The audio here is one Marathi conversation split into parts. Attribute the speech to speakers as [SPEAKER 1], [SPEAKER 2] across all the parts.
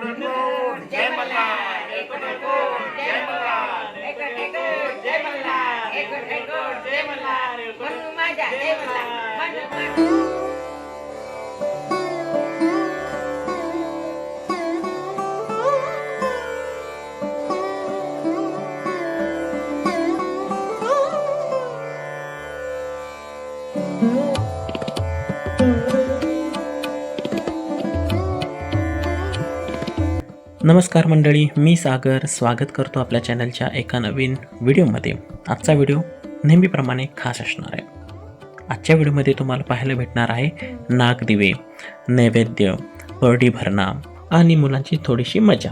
[SPEAKER 1] குணர்கோன் ஜெய் மல்லா ஏ குணர்கோன் ஜெய் மல்லா ஏ குணர்கோன் ஜெய் மல்லா ஏ குணர்கோன் ஜெய் மல்லா மனு மாஜா ஜெய் மல்லா மனு மாஜா
[SPEAKER 2] नमस्कार मंडळी मी सागर स्वागत करतो आपल्या चॅनलच्या एका नवीन व्हिडिओमध्ये आजचा व्हिडिओ नेहमीप्रमाणे खास असणार आहे आजच्या व्हिडिओमध्ये तुम्हाला पाहायला भेटणार आहे नागदिवे नैवेद्य परडी भरणा आणि मुलांची थोडीशी मजा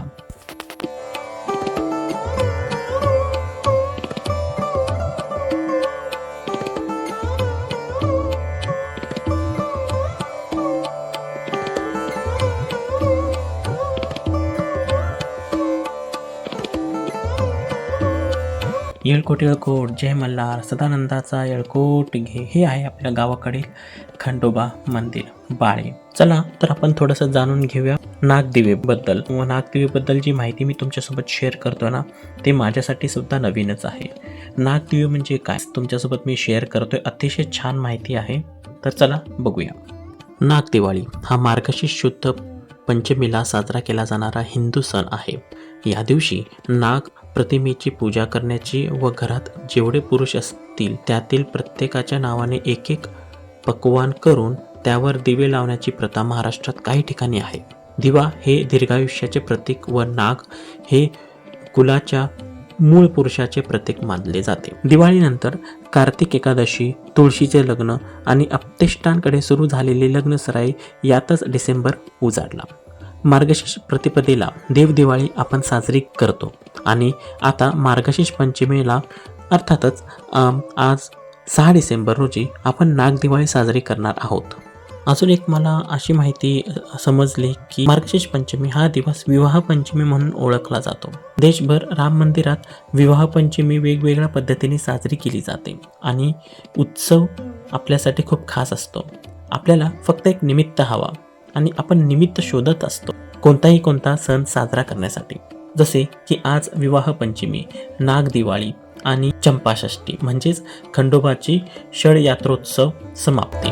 [SPEAKER 2] येळकोट येळकोट जय मल्हार सदानंदाचा येळकोट घे हे आहे आपल्या गावाकडील खंडोबा मंदिर बाळे चला तर आपण थोडस जाणून घेऊया नागदिवेबद्दल व बद्दल जी माहिती मी तुमच्यासोबत शेअर करतो ना ते माझ्यासाठी सुद्धा नवीनच आहे नागदिवे म्हणजे काय तुमच्यासोबत मी शेअर करतोय अतिशय छान माहिती आहे तर चला बघूया नागदिवाळी हा मार्गशीर्ष शुद्ध पंचमीला साजरा केला जाणारा हिंदू सण आहे या दिवशी नाग प्रतिमेची पूजा करण्याची व घरात जेवढे पुरुष असतील त्यातील प्रत्येकाच्या नावाने एक एक पकवान करून त्यावर दिवे लावण्याची प्रथा महाराष्ट्रात काही ठिकाणी आहे दिवा हे दीर्घायुष्याचे प्रतीक व नाग हे कुलाच्या मूळ पुरुषाचे प्रतीक मानले जाते दिवाळीनंतर कार्तिक एकादशी तुळशीचे लग्न आणि अप्तेष्टांकडे सुरू झालेली लग्नसराई यातच डिसेंबर उजाडला मार्गशीर्ष प्रतिपदेला देवदिवाळी आपण साजरी करतो आणि आता मार्गशीर्ष पंचमीला अर्थातच आज सहा डिसेंबर रोजी आपण नागदिवाळी साजरी करणार आहोत अजून एक मला अशी माहिती समजली की मार्गशीर्ष पंचमी हा दिवस विवाह पंचमी म्हणून ओळखला जातो देशभर राम मंदिरात विवाह पंचमी वेगवेगळ्या पद्धतीने साजरी केली जाते आणि उत्सव आपल्यासाठी खूप खास असतो आपल्याला फक्त एक निमित्त हवा आणि आपण निमित्त शोधत असतो कोणताही कोणता सण साजरा करण्यासाठी जसे की आज विवाह पंचमी नाग दिवाळी आणि चंपाषष्ठी म्हणजेच खंडोबाची षडयात्रोत्सव समाप्ती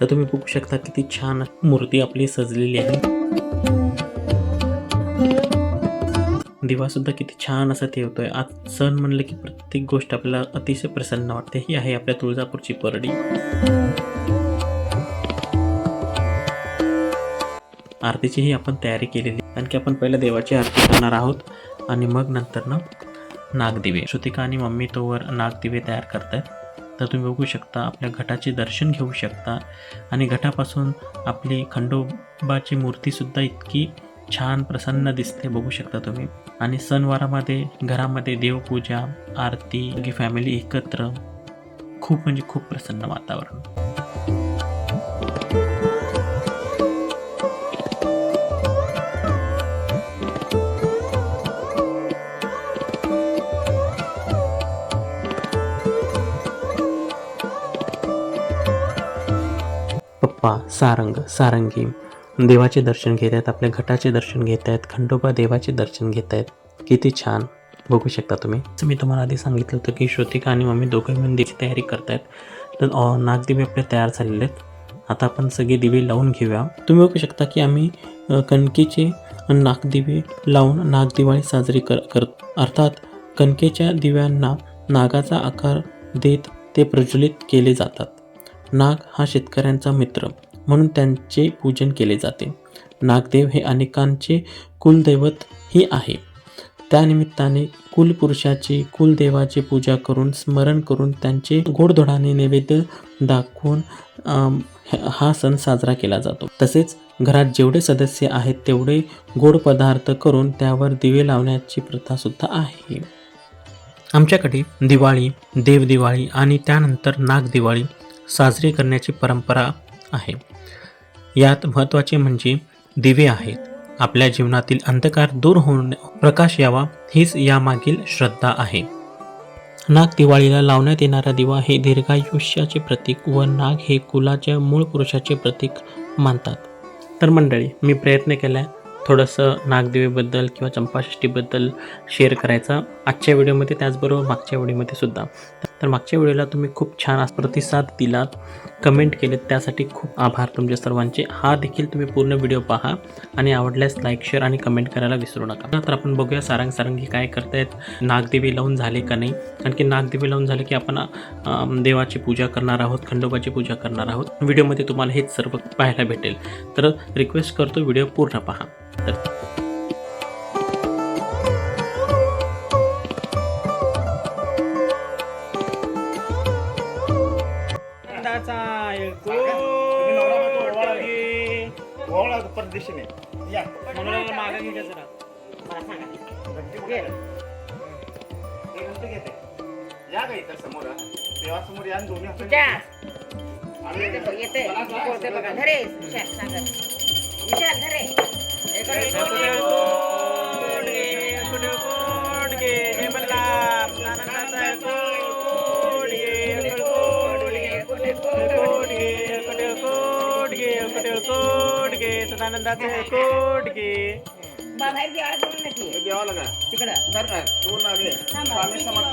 [SPEAKER 2] तर तुम्ही बघू शकता किती छान मूर्ती आपली सजलेली आहे दिवासुद्धा किती छान असा ठेवतो आहे आज सण म्हणलं की प्रत्येक गोष्ट आपल्याला अतिशय प्रसन्न वाटते ही आहे आपल्या तुळजापूरची परडी आरतीचीही आपण तयारी केलेली की आपण पहिल्या देवाची आरती करणार आहोत आणि मग नंतर ना नागदिवे श्रुतिका आणि मम्मी तोवर नागदिवे तयार करत आहेत तर तुम्ही बघू शकता आपल्या घटाचे दर्शन घेऊ शकता आणि घटापासून आपली खंडोबाची मूर्तीसुद्धा इतकी छान प्रसन्न दिसते बघू शकता तुम्ही आणि सणवारामध्ये घरामध्ये देवपूजा आरती की फॅमिली एकत्र खूप म्हणजे खूप प्रसन्न वातावरण पप्पा सारंग सारंगी देवाचे दर्शन घेत आहेत आपल्या घटाचे दर्शन घेत आहेत खंडोबा देवाचे दर्शन घेत आहेत किती छान बघू शकता तुम्ही मी तुम्हाला आधी सांगितलं होतं की श्रुतिका आणि मम्मी दोघं मिळून तयारी करतायत तर नागदिवे आपले तयार झालेले आहेत आता आपण सगळे दिवे लावून घेऊया तुम्ही बघू शकता की आम्ही कणकेचे नागदिवे लावून नागदिवाळी साजरी कर करत अर्थात कणकेच्या दिव्यांना नागाचा आकार देत ते प्रज्वलित केले जातात नाग हा शेतकऱ्यांचा मित्र म्हणून त्यांचे पूजन केले जाते नागदेव हे अनेकांचे कुलदैवत ही आहे त्यानिमित्ताने कुलपुरुषाची कुलदेवाची पूजा करून स्मरण करून त्यांचे गोडधोडाने नैवेद्य दाखवून हा सण साजरा केला जातो तसेच घरात जेवढे सदस्य आहेत तेवढे गोड पदार्थ करून त्यावर दिवे लावण्याची प्रथा सुद्धा आहे आमच्याकडे दिवाळी देवदिवाळी आणि त्यानंतर नागदिवाळी साजरी करण्याची परंपरा आहे यात महत्त्वाचे म्हणजे दिवे आहेत आपल्या जीवनातील अंधकार दूर होऊन प्रकाश यावा हीच यामागील श्रद्धा आहे नाग दिवाळीला लावण्यात येणारा दिवा हे दीर्घायुष्याचे प्रतीक व नाग हे कुलाच्या मूळ पुरुषाचे प्रतीक मानतात तर मंडळी मी प्रयत्न केला थोडंसं नागदेवीबद्दल किंवा चंपाषष्टीबद्दल शेअर करायचा आजच्या व्हिडिओमध्ये त्याचबरोबर मागच्या व्हिडिओमध्ये सुद्धा तर मागच्या व्हिडिओला तुम्ही खूप छान प्रतिसाद दिलात कमेंट केलेत त्यासाठी खूप आभार तुमच्या सर्वांचे हा देखील तुम्ही पूर्ण व्हिडिओ पहा आणि आवडल्यास लाईक शेअर आणि कमेंट करायला विसरू नका तर आपण बघूया सारंग सारंगी काय करतायत नागदेवी लावून झाले का नाही कारण की नागदेवी लावून झाले की आपण देवाची पूजा करणार आहोत खंडोबाची पूजा करणार आहोत व्हिडिओमध्ये तुम्हाला हेच सर्व पाहायला भेटेल तर रिक्वेस्ट करतो व्हिडिओ पूर्ण पहा तर दिशेने या मागे घेते या समोर देवासमोर या दोन्ही येते बघा धरे विशाल सांगत विशाल धरे कोट घे सदानंदाचे कोट घे बाहेर देवाला हे देवाला का तिकडं काय स्वामी समर्थ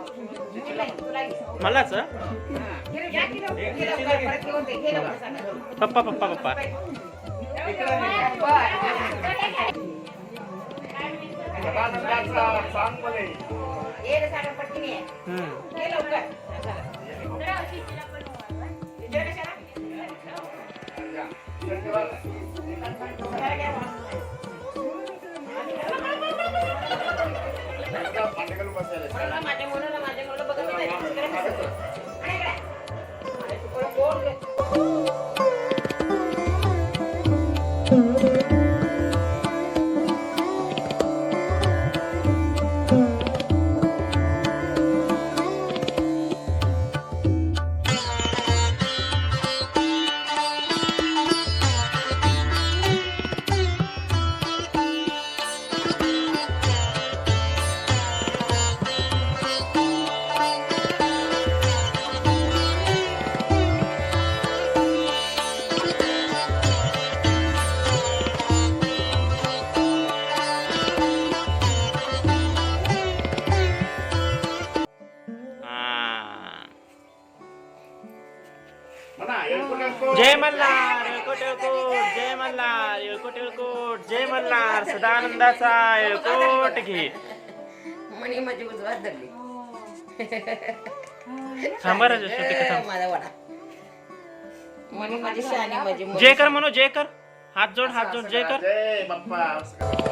[SPEAKER 2] malah ah? sa papa papa papa hmm. ありがとうございます。सदा आनंदाचा कोट घे
[SPEAKER 3] मणी माझी उजवात धरली
[SPEAKER 2] थांबा राजा श्रुतिका थांब माझा वडा
[SPEAKER 3] मणी माझी शहाणी माझी
[SPEAKER 2] मुलगी. जय कर म्हणू जय कर हात जोड हात जोड जय कर जय बाप्पा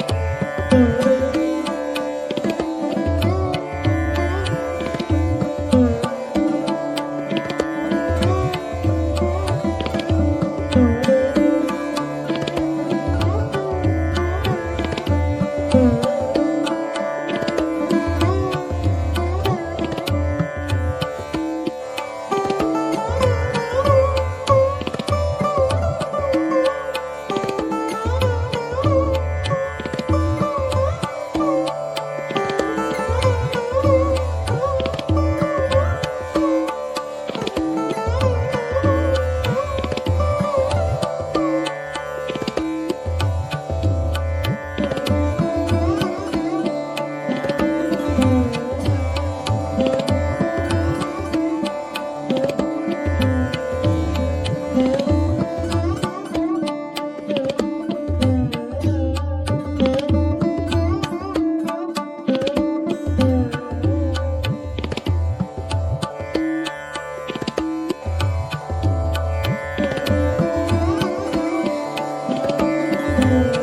[SPEAKER 2] Thank you.